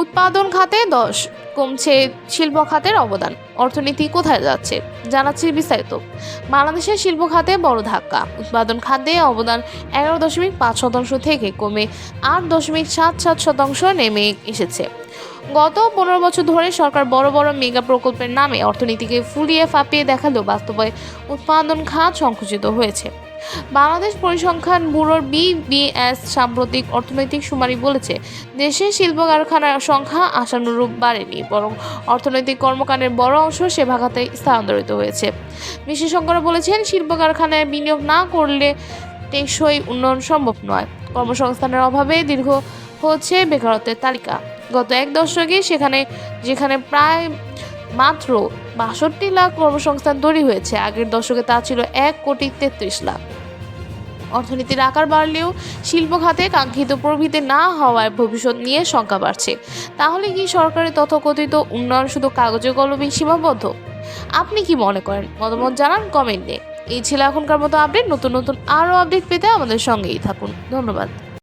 উৎপাদন খাতে দশ, কমছে শিল্প খাতের অবদান। অর্থনীতি কোথায় যাচ্ছে, জানাচ্ছি বিস্তারিত। বাংলাদেশের শিল্প খাতে বড় ধাক্কা। উৎপাদন খাতে অবদান এগারো দশমিক পাঁচ শতাংশ থেকে কমে আট দশমিক সাত সাত শতাংশ নেমে এসেছে। গত পনেরো বছর ধরে সরকার বড় বড় মেগা প্রকল্পের নামে অর্থনীতিকে ফুলিয়ে ফাঁপিয়ে দেখালেও বাস্তবে উৎপাদন খাত সংকুচিত হয়েছে। বাংলাদেশ পরিসংখ্যান ব্যুরোর বিবিএস সাম্প্রতিক অর্থনৈতিক শুমারি বলেছে দেশে শিল্প কারখানার সংখ্যা আশানুরূপ বাড়েনি, বরং অর্থনৈতিক কর্মকাণ্ডের বড় অংশ সেবা খাতে স্থানান্তরিত হয়েছে। বিশেষজ্ঞরা বলেছেন, শিল্প কারখানায় বিনিয়োগ না করলে টেকসই উন্নয়ন সম্ভব নয়। কর্মসংস্থানের অভাবে দীর্ঘ হচ্ছে বেকারত্বের তালিকা। গত এক দশকে সেখানে, যেখানে প্রায় মাত্র বাষট্টি লাখ কর্মসংস্থান তৈরি হয়েছে, আগের দশকে তা ছিল এক কোটি তেত্রিশ লাখ। অর্থনীতির আকার বাড়লেও শিল্প খাতে কাঙ্ক্ষিত প্রভৃতি না হওয়ায় ভবিষ্যৎ নিয়ে শঙ্কা বাড়ছে। তাহলে কি সরকারের তথাকথিত উন্নয়ন শুধু কাগজে কলমেই সীমাবদ্ধ? আপনি কি মনে করেন? মতামত জানান কমেন্টে। এই ছিল এখনকার মতো আপডেট। নতুন নতুন আরও আপডেট পেতে আমাদের সঙ্গেই থাকুন। ধন্যবাদ।